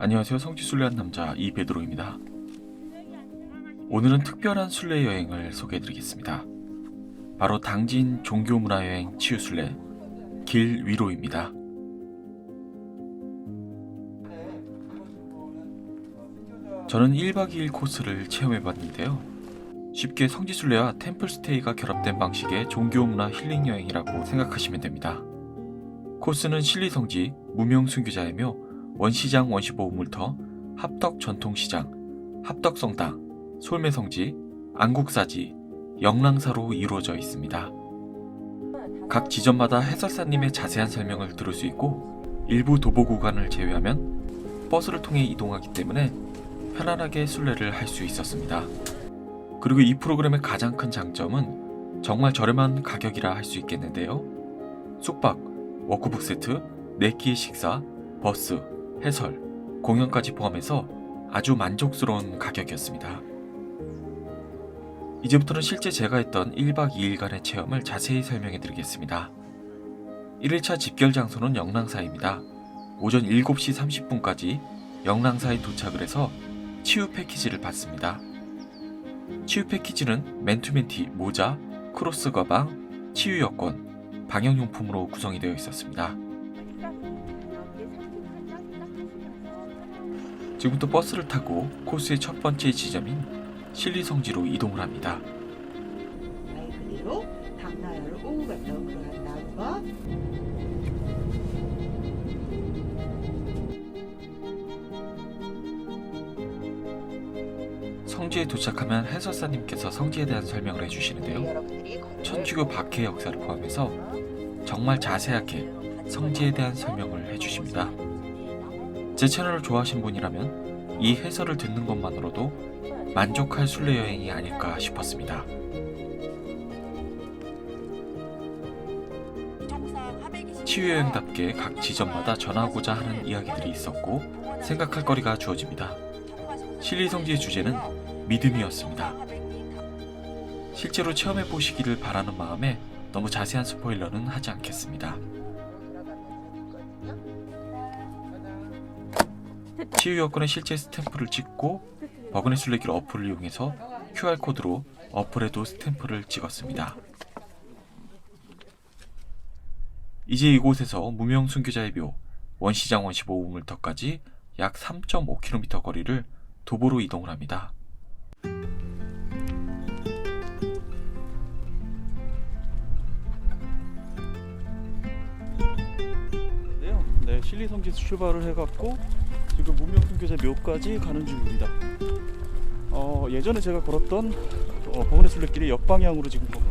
안녕하세요. 성지순례한 남자 이베드로입니다. 오늘은 특별한 순례 여행을 소개해드리겠습니다. 바로 당진 종교문화여행 치유순례 길 위로입니다. 저는 1박 2일 코스를 체험해봤는데요. 쉽게 성지순례와 템플스테이가 결합된 방식의 종교문화 힐링 여행이라고 생각하시면 됩니다. 코스는 신리성지, 무명 순교자이며 원시장 원시보호물터, 합덕 전통시장, 합덕성당, 솔매성지, 안국사지, 영랑사로 이루어져 있습니다. 각 지점마다 해설사님의 자세한 설명을 들을 수 있고 일부 도보 구간을 제외하면 버스를 통해 이동하기 때문에 편안하게 순례를 할 수 있었습니다. 그리고 이 프로그램의 가장 큰 장점은 정말 저렴한 가격이라 할 수 있겠는데요. 숙박, 워크북 세트, 4끼의 식사, 버스, 해설, 공연까지 포함해서 아주 만족스러운 가격이었습니다. 이제부터는 실제 제가 했던 1박 2일간의 체험을 자세히 설명해 드리겠습니다. 1일차 집결 장소는 영랑사입니다. 오전 7시 30분까지 영랑사에 도착을 해서 치유 패키지를 받습니다. 치유 패키지는 맨투맨티, 모자, 크로스 가방, 치유 여권, 방역용품으로 구성이 되어 있었습니다. 지금부터 버스를 타고 코스의 첫 번째 지점인 신리성지로 이동을 합니다. 그대로 오고 갔다. 성지에 도착하면 해설사님께서 성지에 대한 설명을 해주시는데요. 여러분들이 천주교 박해 역사를 포함해서 정말 자세하게 성지에 대한 설명을 해주십니다. 제 채널을 좋아하신 분이라면 이 해설을 듣는 것만으로도 만족할 순례 여행이 아닐까 싶었습니다. 치유 여행답게 각 지점마다 전하고자 하는 이야기들이 있었고 생각할 거리가 주어집니다. 신리성지의 주제는 믿음이었습니다. 실제로 체험해 보시기를 바라는 마음에 너무 자세한 스포일러는 하지 않겠습니다. 치유 여권의 실제 스탬프를 찍고 버그네 술래길 어플을 이용해서 QR코드로 어플에도 스탬프를 찍었습니다. 이제 이곳에서 무명 순교자의 묘 원시장 원시보호물터까지 약 3.5km 거리를 도보로 이동을 합니다. 네요. 네, 신리성지에서 출발을 해갖고 지금 무명순교자 묘까지 가는 중입니다. 어, 예전에 제가 걸었던 어, 버그네 순례길이 역방향으로 지금 걷고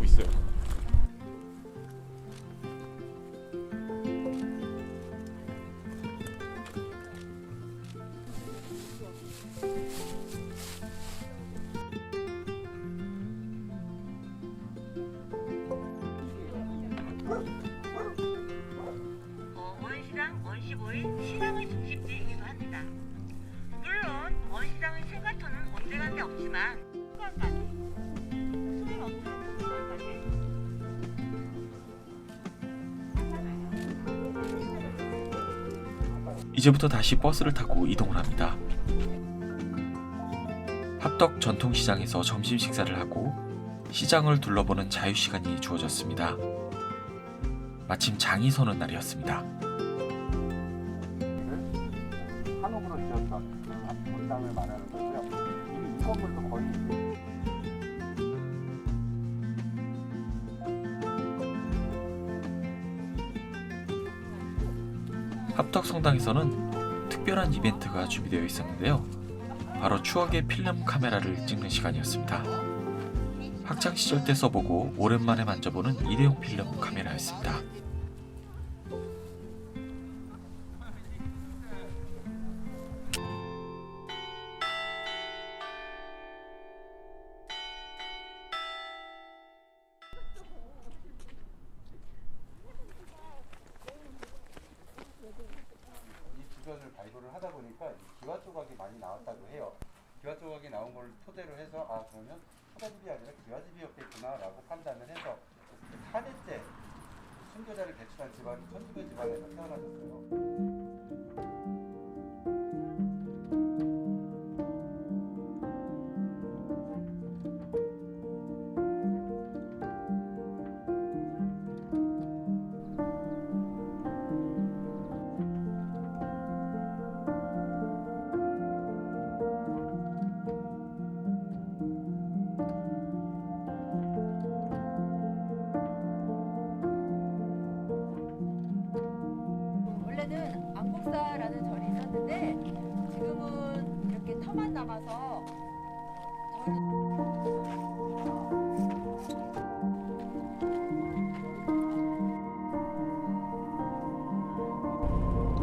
이제부터 다시 버스를 타고 이동을 합니다. 합덕 전통시장에서 점심 식사를 하고 시장을 둘러보는 자유 시간이 주어졌습니다. 마침 장이 서는 날이었습니다. 합덕 성당에서는 특별한 이벤트가 준비되어 있었는데요. 바로 추억의 필름 카메라를 찍는 시간이었습니다. 학창 시절 때 써보고 오랜만에 만져보는 일회용 필름 카메라였습니다. 걸 토대로 해서 아 그러면 토다집이 아니라 기와집이었겠구나라고 판단을 해서 4대째 순교자를 배출한 집안이 천주교 집안에서 태어나셨어요.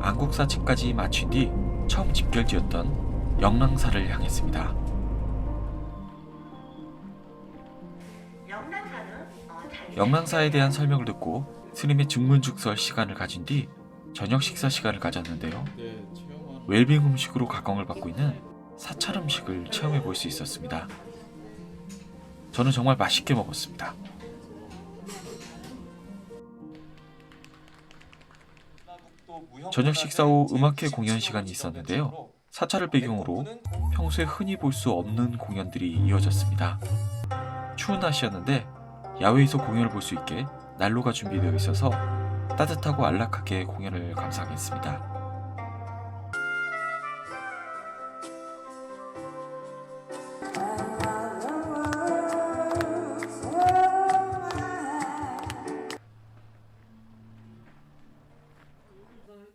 안국사집까지 마친 뒤 처음 집결지였던 영랑사를 향했습니다. 영랑사에 대한 설명을 듣고 스님의 증문즉설 시간을 가진 뒤 저녁 식사 시간을 가졌는데요. 네, 웰빙 음식으로 각광을 받고 있는 사찰 음식을 체험해 볼 수 있었습니다. 저는 정말 맛있게 먹었습니다. 저녁 식사 후 음악회 공연 시간이 있었는데요. 사찰을 배경으로 평소에 흔히 볼 수 없는 공연들이 이어졌습니다. 추운 날씨였는데 야외에서 공연을 볼 수 있게 난로가 준비되어 있어서 따뜻하고 안락하게 공연을 감상했습니다.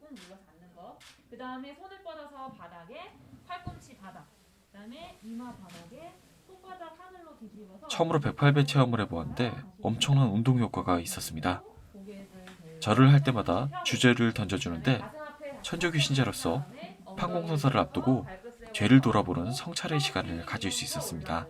꾹 눌러서 앉는 거. 그 다음에 손을 뻗어서 바닥에 팔꿈치 바닥. 그 다음에 이마 바닥에 손바닥 하늘로 뒤집어서 처음으로 108배 체험을 해보았는데 엄청난 운동 효과가 있었습니다. 절을 할 때마다 주제를 던져주는데 그다음에 엉덩이 판공선사를 앞두고 죄를 돌아보는 성찰의 시간을 가질 수 있었습니다.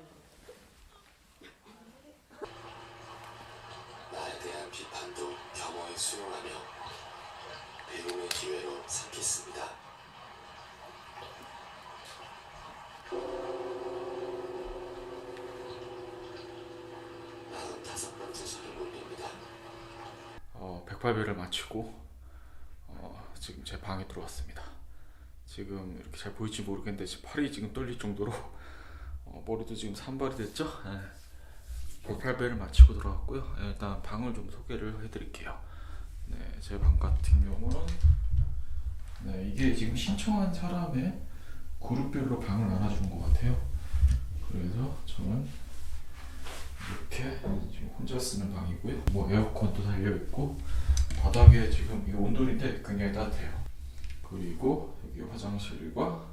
어, 108배를 마치고 어, 지금 제 방에 들어왔습니다. 지금 이렇게 잘 보일지 모르겠는데 팔이 지금 떨릴 정도로 어, 머리도 지금 산발이 됐죠? 예. 108배를 마치고 들어왔고요. 예, 일단 방을 좀 소개를 해드릴게요. 네, 제 방 같은 경우는 네, 이게 지금 신청한 사람의 그룹별로 방을 나눠주는 것 같아요. 그래서 저는 이렇게 지금 혼자 쓰는 방이고요. 뭐 에어컨도 달려 있고 바닥에 지금 이게 온돌인데 굉장히 따뜻해요. 그리고 여기 화장실과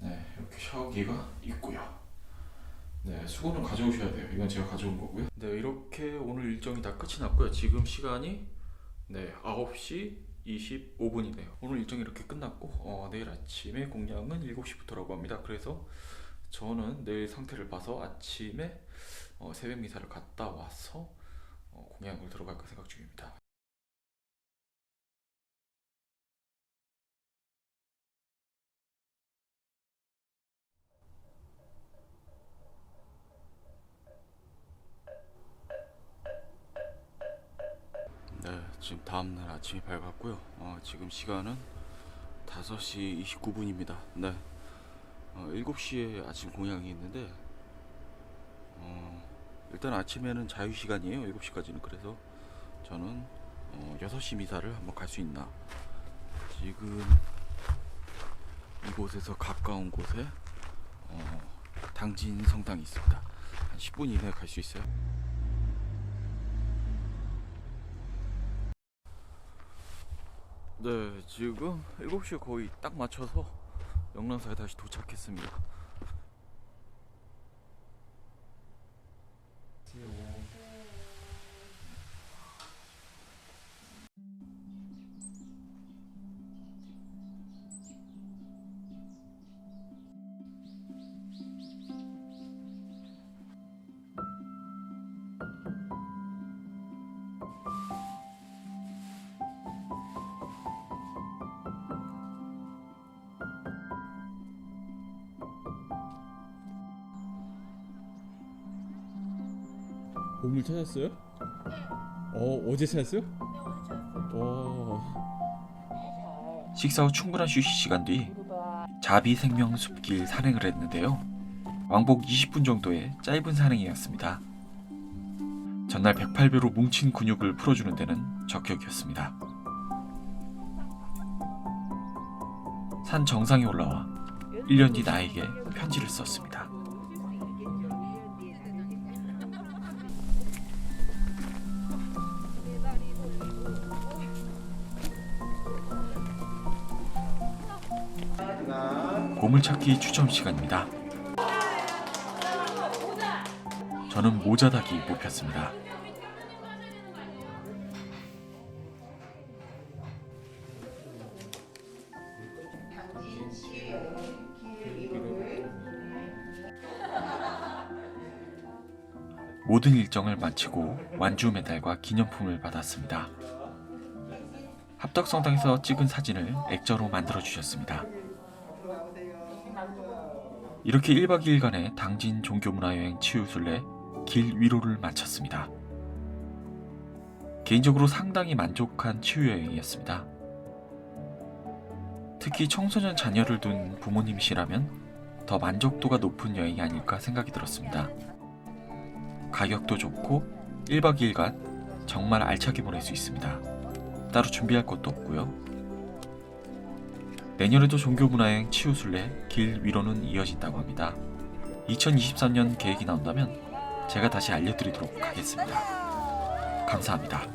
네 이렇게 샤워기가 있고요. 네 수건은 가져오셔야 돼요. 이건 제가 가져온 거고요. 네 이렇게 오늘 일정이 다 끝이 났고요. 지금 시간이 네 9시 25분이네요. 오늘 일정이 이렇게 끝났고 어, 내일 아침에 공양은 7시부터라고 합니다. 그래서 저는 내일 상태를 봐서 아침에 어, 새벽 미사를 갔다 와서 어, 공양을 들어갈까 생각 중입니다. 지금 다음날 아침이 밝았고요. 어, 지금 시간은 5시 29분입니다. 네, 어, 7시에 아침 공양이 있는데 어, 일단 아침에는 자유 시간이에요. 7시까지는 그래서 저는 어, 6시 미사를 한번 갈 수 있나. 지금 이곳에서 가까운 곳에 어, 당진 성당이 있습니다. 한 10분 이내에 갈 수 있어요. 네, 지금 7시에 거의 딱 맞춰서 영랑사에 다시 도착했습니다. 보물 찾았어요? 어 어제 찾았어요? 어 식사 후 충분한 휴식 시간 뒤 자비 생명 숲길 산행을 했는데요. 왕복 20분 정도의 짧은 산행이었습니다. 전날 108배로 뭉친 근육을 풀어주는 데는 적격이었습니다. 산 정상에 올라와 1년 뒤 나에게 편지를 썼습니다. 보물찾기 추첨 시간입니다. 저는 모자다기 뽑혔습니다. 모든 일정을 마치고 완주 메달과 기념품을 받았습니다. 합덕성당에서 찍은 사진을 액자로 만들어 주셨습니다. 이렇게 1박 2일간의 당진 종교문화여행 치유술래 길 위로를 마쳤습니다. 개인적으로 상당히 만족한 치유여행이었습니다. 특히 청소년 자녀를 둔 부모님이시라면 더 만족도가 높은 여행이 아닐까 생각이 들었습니다. 가격도 좋고 1박 2일간 정말 알차게 보낼 수 있습니다. 따로 준비할 것도 없고요. 내년에도 종교문화여행 치유술래 길 위로는 이어진다고 합니다. 2023년 계획이 나온다면 제가 다시 알려드리도록 하겠습니다. 감사합니다.